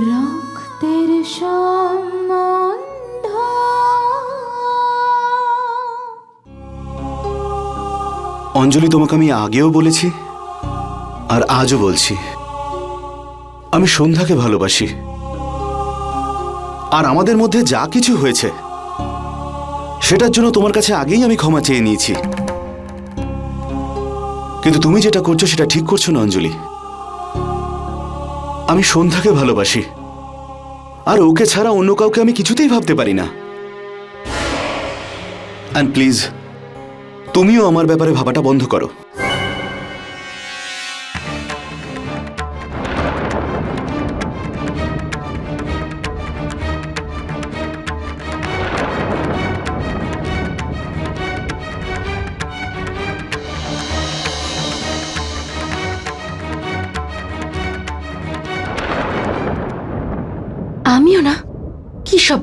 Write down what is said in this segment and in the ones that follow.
রক্তের সম্বন্ধ। অঞ্জলি, তোমাকে আমি আগেও বলেছি আর আজও বলছি। আমি সন্ধ্যাকে ভালোবাসি। আর আমাদের মধ্যে যা কিছু হয়েছে, সেটার জন্য তোমার কাছে আগেই আমি ক্ষমা চেয়ে নিয়েছি। কিন্তু তুমি যেটা করছ, সেটা ঠিক করছ না, অঞ্জলি। আমি সন্ধ্যাকে ভালোবাসি। আর ওকে ছাড়া অন্য কাউকে আমি কিছুতেই ভাবতে পারি না। প্লিজ তুমিও আমার ব্যাপারে ভাবাটা বন্ধ করো।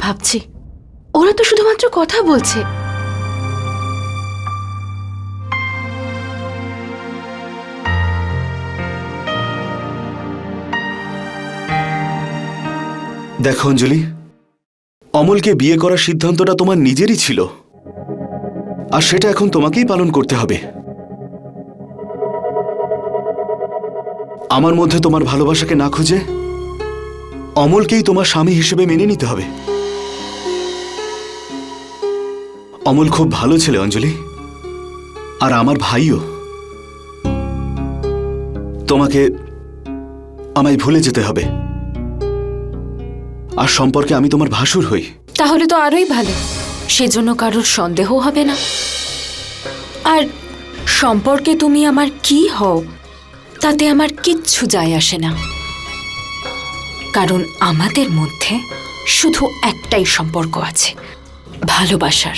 ভাবছি। ওরা তো শুধুমাত্র কথা বলছে। দেখো, অঞ্জলি, অমলকে বিয়ে করার সিদ্ধান্তটা তোমার নিজেরই ছিল। আর সেটা এখন তোমাকেই পালন করতে হবে। আমার মধ্যে তোমার ভালোবাসাকে না খুঁজে অমলকেই তোমার স্বামী হিসেবে মেনে নিতে হবে। অমল খুব ভালো ছেলে, অঞ্জলি। আর আমার ভাইও। তোমাকে আমায় ভুলে যেতে হবে। আর সম্পর্কে আমি তোমার ভাসুর হই। তাহলে তো আরোই ভালো। সেজন্য কারোর সন্দেহ হবে না। আর সম্পর্কে তুমি আমার কি হও, তাতে আমার কিচ্ছু যায় আসে না। কারণ আমাদের মধ্যে শুধু একটাই সম্পর্ক আছে। ভালোবাসার।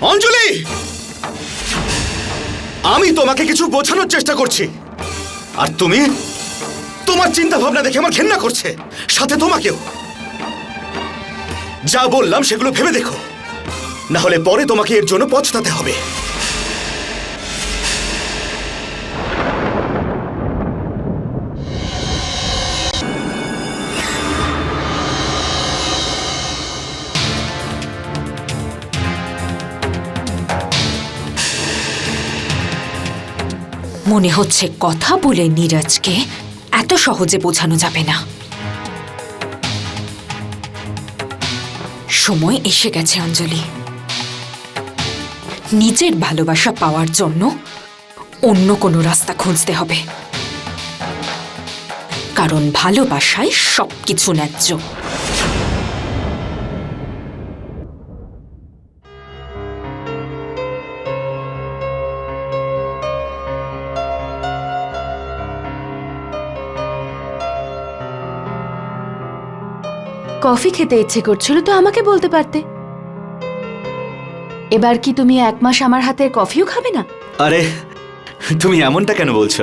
অঞ্জলি! আমি তোমাকে কিছু বোঝানোর চেষ্টা করছি। আর তুমি তোমার চিন্তা ভাবনা দেখে আমার ঘেন্না করছে। সাথে তোমাকেও। যা বললাম সেগুলো ভেবে দেখো। না হলে পরে তোমাকে এর জন্য পছতাতে হবে। মনে হচ্ছে কথা বলে নীরজকে এত সহজে বোঝানো যাবে না। সময় এসে গেছে, অঞ্জলি। নিজের ভালোবাসা পাওয়ার জন্য অন্য কোনো রাস্তা খুঁজতে হবে। কারণ ভালোবাসায় সবকিছু ন্যায্য। কফি খেতে ইচ্ছে করছিল তো আমাকে বলতে পারতে। এবার কি তুমি এক মাস আমার হাতের কফিও খাবে না? আরে তুমি এমনটা কেন বলছো?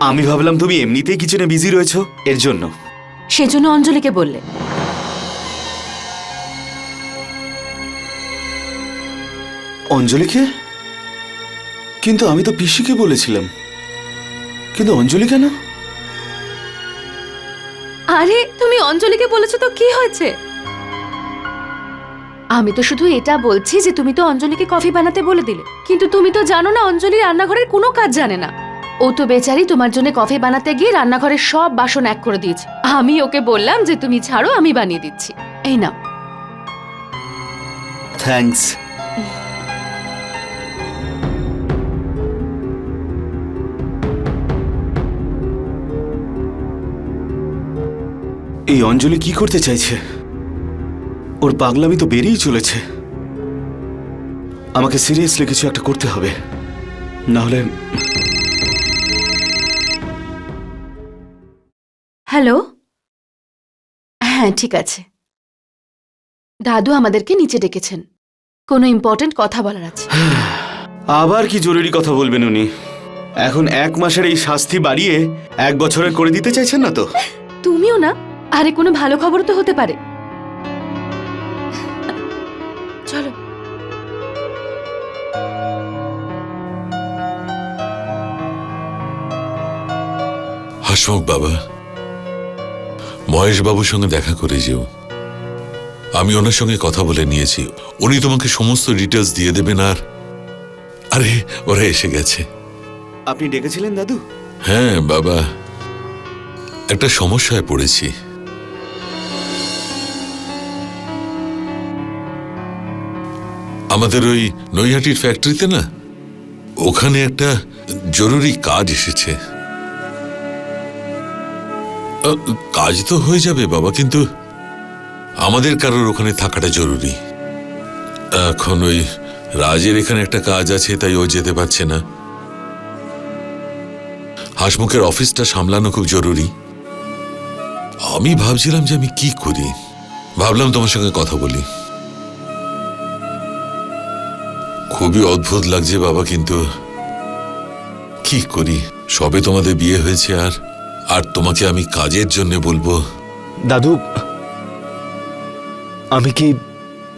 আমি ভাবলাম তুমি এমনিতেই কিচেনে বিজি রয়েছো এর জন্য। সেজন্য অঞ্জলিকে বললে। অঞ্জলিকে? কিন্তু আমি তো পিসিকে বলেছিলাম। কিন্তু অঞ্জলি কেন? আরে, তুমি অঞ্জলিকে বলেছ তো কি হয়েছে? আমি তো শুধু এটা বলছি যে তুমি তো অঞ্জলিকে কফি বানাতে বলে দিলে। কিন্তু তুমি তো জানো না, অঞ্জলি রান্নাঘরের কোনো কাজ জানে না। ও তো বেচারি তোমার জন্য কফি বানাতে গিয়ে রান্নাঘরের সব বাসন এক করে দিয়েছে। আমি ওকে বললাম যে, তুমি ছাড়ো, আমি বানিয়ে দিচ্ছি। এই নাও। থ্যাঙ্কস এই অঞ্জলি কি করতে চাইছে? ওর পাগলামি তো বেরিয়েই চলেছে। আমাকে সিরিয়াসলি কিছু একটা করতে হবে। না হলে হ্যালো? হ্যাঁ ঠিক আছে। দাদু আমাদেরকে নিচে ডেকেছেন। কোনো ইম্পর্টেন্ট কথা বলার আছে? আবার কি জরুরি কথা বলবেন উনি? এখন এক মাসের এই শাস্তি বাড়িয়ে এক বছরের করে দিতে চাইছেন না তো? তুমিও না? আরে কোনো ভালো খবর তো হতে পারে। চলো। হাসমুখ বাবা। মহেশ বাবুর সঙ্গে দেখা করে যেও। আমি ওনার সঙ্গে কথা বলে নিয়েছি। উনি তোমাকে সমস্ত ডিটেলস দিয়ে দেবেন আর আরে ওরা এসে গেছে। আপনি ডেকেছিলেন দাদু? হ্যাঁ বাবা। একটা সমস্যায় পড়েছি। আমাদের ওই নৈহাটির ফ্যাক্টরিতে না, ওখানে একটা জরুরি কাজ এসেছে। কাজ তো হয়ে যাবে বাবা, কিন্তু আমাদের কারোর ওখানে থাকাটা জরুরি। এখন ওই রাজের এখানে একটা কাজ আছে, তাই ও যেতে পারছে না। হাসমুখের অফিসটা সামলানো খুব জরুরি। আমি ভাবছিলাম যে আমি কি করি। ভাবলাম তোমার সঙ্গে কথা বলি। খুবই অদ্ভুত লাগছে বাবা কিন্তু কি করি? সবে তোমাদের বিয়ে হয়েছে আর আর তোমাকে আমি কাজের জন্য বলব। দাদু আমি কি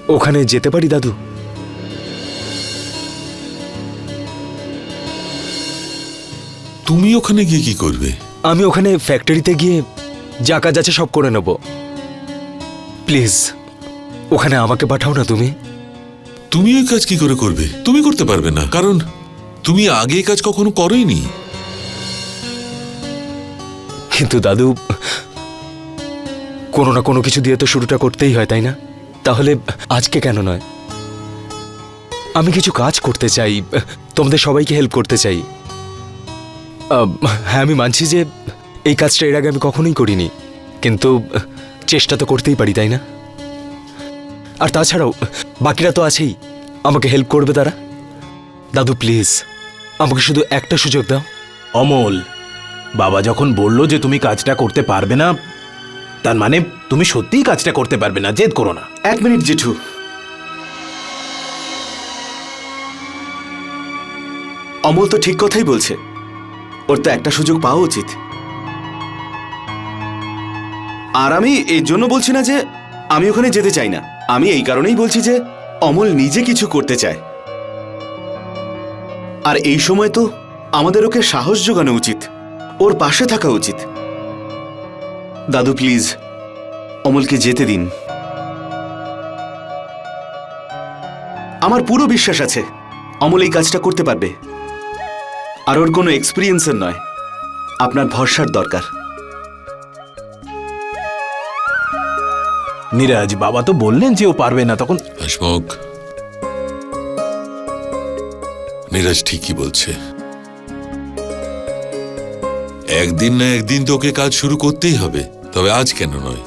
ওখানে যেতে পারি দাদু? তুমি ওখানে গিয়ে কি করবে? আমি ওখানে ফ্যাক্টরিতে গিয়ে যা কাজ আছে সব করে নেব। প্লিজ ওখানে আমাকে পাঠাও না তুমি। তুমি ওই কাজ কি করে করবে? তুমি করতে পারবে না, কারণ তুমি আগে কাজ কখনো করোইনি। কিন্তু দাদু, কোনো না কোনো কিছু দিয়ে তো শুরুটা করতেই হয়, তাই না? তাহলে আজকে কেন নয়? আমি কিছু কাজ করতে চাই, তোমাদের সবাইকে হেল্প করতে চাই। হ্যাঁ আমি মানছি যে এই কাজটা এর আগে আমি কখনোই করিনি, কিন্তু চেষ্টা তো করতেই পারি, তাই না? আর তাছাড়াও বাকিরা তো আছেই। আমাকে হেল্প করবে তারা। দাদু প্লিজ আমাকে শুধু একটা সুযোগ দাও। অমল বাবা যখন বলল যে তুমি কাজটা করতে পারবে না তার মানে তুমি সত্যিই কাজটা করতে পারবে না জেদ করো না। এক মিনিট জেঠু। অমল তো ঠিক কথাই বলছে। ওর তো একটা সুযোগ পাওয়া উচিত। আর আমি এর জন্য বলছি না যে আমি ওখানে যেতে চাই না। আমি এই কারণেই বলছি যে অমল নিজে কিছু করতে চায়। আর এই সময় তো আমাদের ওকে সাহস যোগানো উচিত। ওর পাশে থাকা উচিত। দাদু, প্লিজ, অমলকে যেতে দিন। আমার পুরো বিশ্বাস আছে, অমল এই কাজটা করতে পারবে। আর ওর কোনো এক্সপিরিয়েন্সের নয়। আপনার ভরসার দরকার। নিরাজ, বাবা তো বললেন যে ও পারবে না, তখন হাসমুখ। নীরজ ঠিকই বলছে। একদিন না একদিন তোকে কাজ শুরু করতেই হবে, তবে আজ কেন নয়?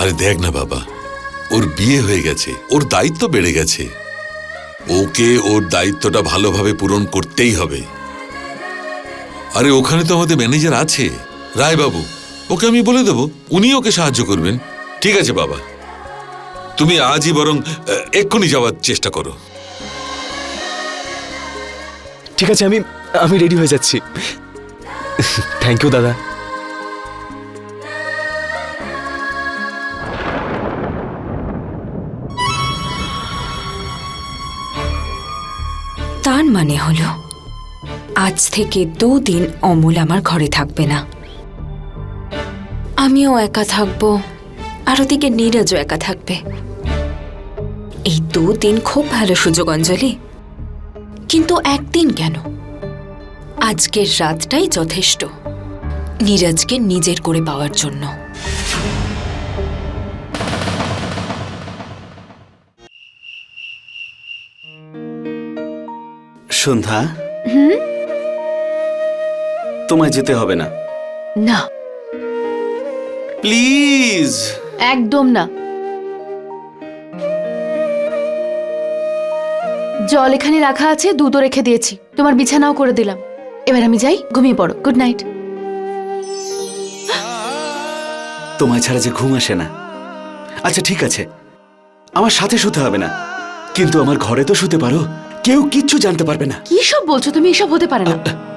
আরে দেখ না বাবা, ওর বিয়ে হয়ে গেছে, ওর দায়িত্ব বেড়ে গেছে। ওকে ওর দায়িত্বটা ভালোভাবে পূরণ করতেই হবে। আরে ওখানে তো আমাদের ম্যানেজার আছে। রায়বাবু ওকে আমি বলে দেবো উনি ওকে সাহায্য করবেন। ঠিক আছে বাবা। তুমি আজই বরং এক্ষুনি যাওয়ার চেষ্টা করো। ঠিক আছে আমি আমি রেডি হয়ে যাচ্ছি। থ্যাংক ইউ দাদা। তার মানে হলো আজ থেকে দুদিন অমল আমার ঘরে থাকবে না। আমিও একা থাকব আর ওদিকে নীরজও একা থাকবে। এই দুদিন খুব ভালো সুযোগ অঞ্জলি। কিন্তু একদিন কেন? আজকের রাতটাই যথেষ্ট নীরজকে নিজের করে পাওয়ার জন্য। সন্ধ্যা? তোমায় যেতে হবে না। না। প্লিজ। একদম না। জল এখানে রাখা আছে দুধও রেখে দিয়েছি। তোমার বিছানাও করে দিলাম। এবার আমি যাই ঘুমিয়ে পড়ো। গুড নাইট তোমায় ছাড়া যে ঘুম আসে না। আচ্ছা ঠিক আছে। আমার সাথে শুতে হবে না। কিন্তু আমার ঘরে তো শুতে পারো। কেউ কিচ্ছু জানতে পারবে না। কি সব বলছো? তুমি এসব হতে পারে না।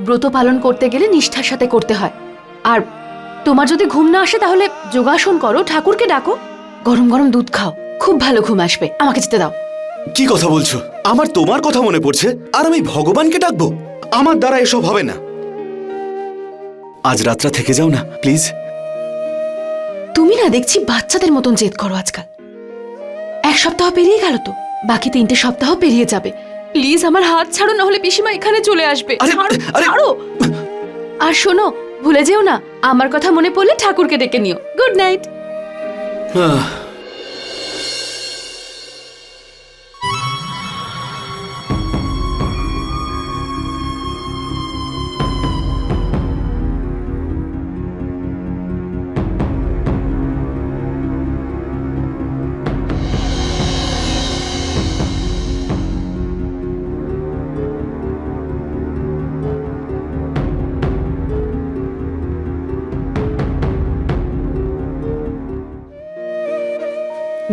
ব্রত পালন করতে গেলে নিষ্ঠার সাথে করতে হয়। আর তোমার যদি ঘুম না আসে তাহলে যোগাসন করো ঠাকুরকে ডাকো। গরম গরম দুধ খাও খুব ভালো ঘুম আসবে। আমাকে যেতে দাও। কি কথা বলছো? আমার তোমার কথা মনে পড়ছে আর আমি ভগবানকে ডাকবো? আমার দ্বারা এসব হবে না। আজ রাতটা থেকে যাও না প্লিজ। তুমি না দেখছি বাচ্চাদের মতন জেদ করো আজকাল। এক সপ্তাহ পেরিয়ে গেল তো বাকি তিনটে সপ্তাহ পেরিয়ে যাবে। প্লিজ আমার হাত ছাড়ো না হলে পিসিমা এখানে চলে আসবে। আরে, ছাড়ো, আরে- ছাড়ো। আর শোনো ভুলে যেও না আমার কথা মনে পড়লে ঠাকুরকে ডেকে নিও। Good night. আহ,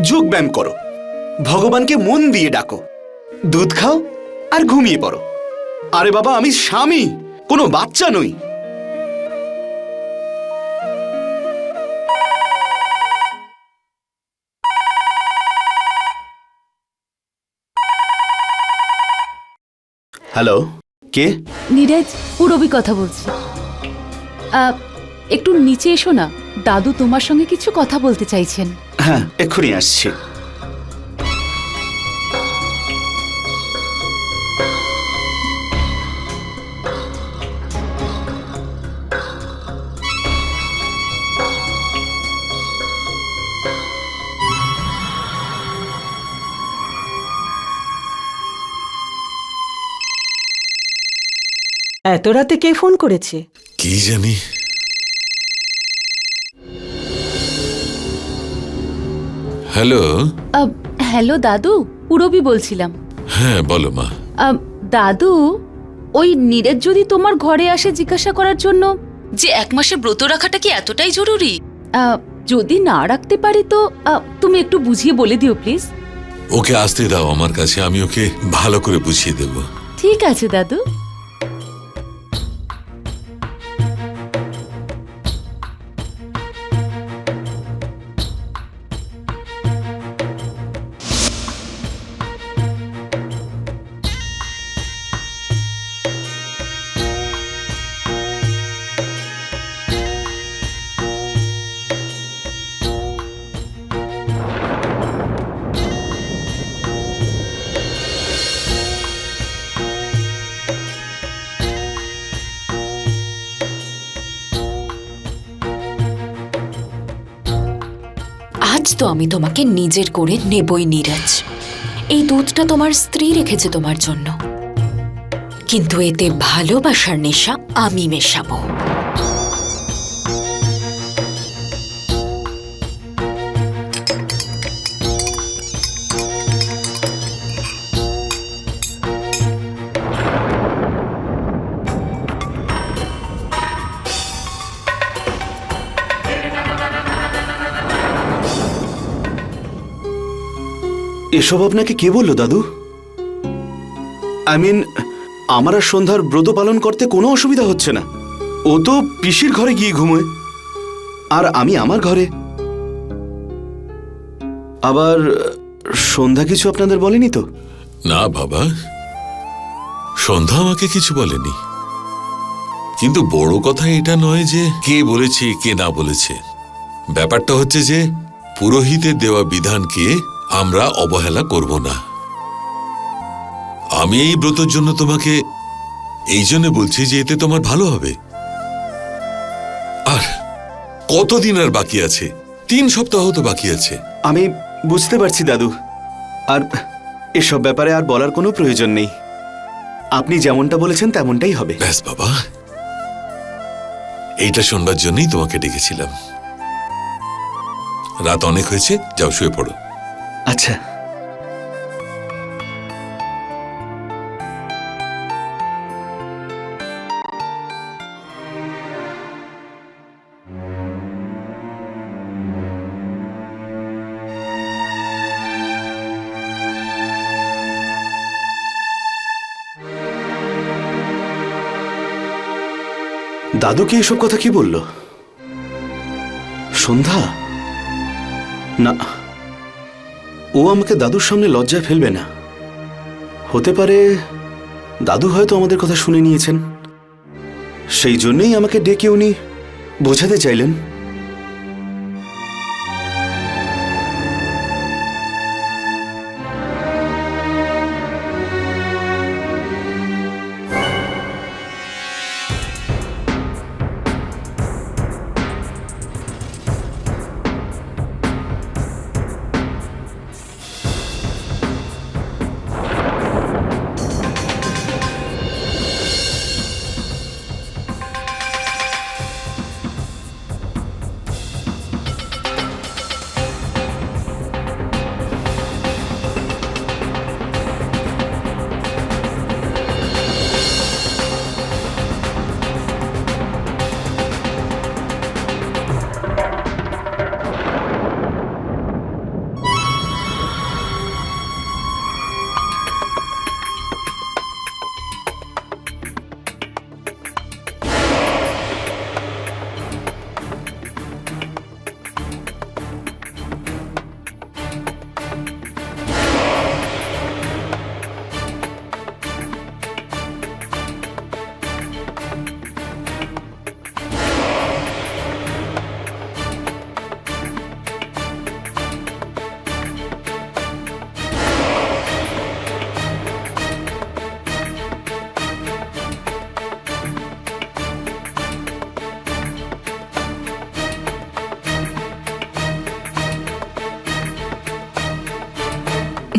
যোগ ব্যায়াম করো। ভগবানকে মন দিয়ে ডাকো। দুধ খাও আর ঘুমিয়ে পড়ো। আরে বাবা, আমি স্বামী, কোনো বাচ্চা নই। হ্যালো, কে? নীরজ পুরবি কথা বলছি। একটু নিচে এসো না। দাদু তোমার সঙ্গে কিছু কথা বলতে চাইছেন। হ্যাঁ এক্ষুনি আসছি। এত রাতে কে ফোন করেছে? কি জানি? হ্যালো? আহ, হ্যালো দাদু পুরবি বলছিলাম। হ্যাঁ বলো মা। আহ, দাদু ওই নীরজ যদি তোমার ঘরে আসে জিজ্ঞাসা করার জন্য যে এক মাসে ব্রত রাখাটা কি এতটাই জরুরি? আহ, যদি না রাখতে পারি তো আহ, তুমি একটু বুঝিয়ে বলে দিও প্লিজ। ওকে আসতে দাও আমার কাছে আমি ওকে ভালো করে বুঝিয়ে দেব। ঠিক আছে দাদু। আজ তো আমি তোমাকে নিজের করে নেবই নীরাজ। এই দুধটা তোমার স্ত্রী রেখেছে তোমার জন্য। কিন্তু এতে ভালোবাসার নেশা আমি মেশাবো। এসব আপনাকে কে বলল, দাদু? আই মিন আমার আর সন্ধ্যার ব্রত পালন করতে কোনো অসুবিধা হচ্ছে না। ও তো পিসির ঘরে গিয়ে ঘুমোয়। আর আমি আমার ঘরে। আবার, সন্ধ্যা কিছু আপনাদের বলেনি তো? না, বাবা। সন্ধ্যা আমাকে কিছু বলেনি। কিন্তু বড় কথা এটা নয় যে কে বলেছে, কে না বলেছে। ব্যাপারটা হচ্ছে যে, পুরোহিতের দেওয়া বিধানকে আমরা অবহেলা করব না। আমি এই ব্রতর জন্য তোমাকে এই জন্য বলছি যে এতে তোমার ভালো হবে। আর কতদিন আর বাকি আছে? তিন সপ্তাহ তো বাকি আছে। আমি বুঝতে পারছি দাদু। আর এসব ব্যাপারে আর বলার কোনো প্রয়োজন নেই। আপনি যেমনটা বলেছেন তেমনটাই হবে। ব্যাস বাবা। এইটা শোনবার জন্যই তোমাকে ডেকেছিলাম। রাত অনেক হয়েছে যাও শুয়ে পড়ো। আচ্ছা। দাদুকে এসব কথা কি বলল? সন্ধ্যা? না। ও আমাকে দাদুর সামনে লজ্জায় ফেলবে না। হতে পারে দাদু হয়তো আমাদের কথা শুনে নিয়েছেন। সেই জন্যই আমাকে ডেকে উনি বোঝাতে চাইলেন।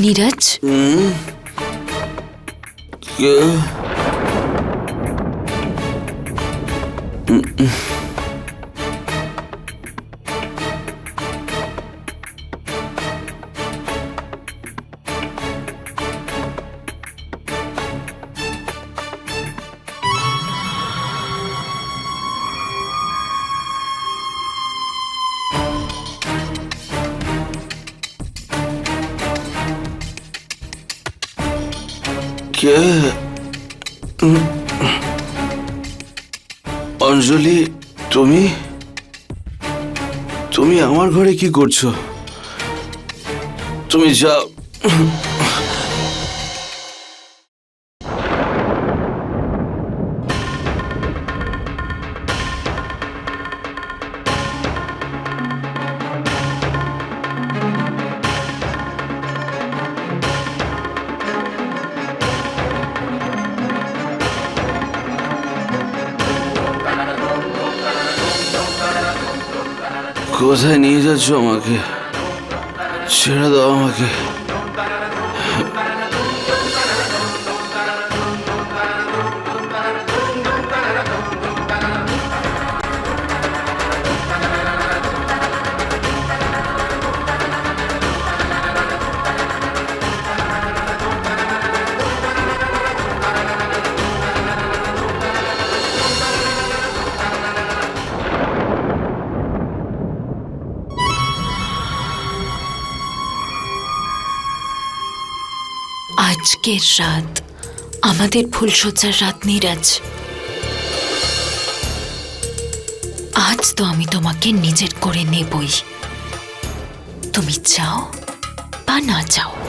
নীরজ? কে? অঞ্জলি তুমি? তুমি আমার ঘরে কি করছ? তুমি যাও কোথায় নিয়ে যাচ্ছ আমাকে? ছেড়ে দাও আমাকে। আজকের রাত আমাদের ফুলশয্যার রাত নিরাজ। আজ তো আমি তোমাকে নিজের করে নেবই। তুমি চাও বা না চাও?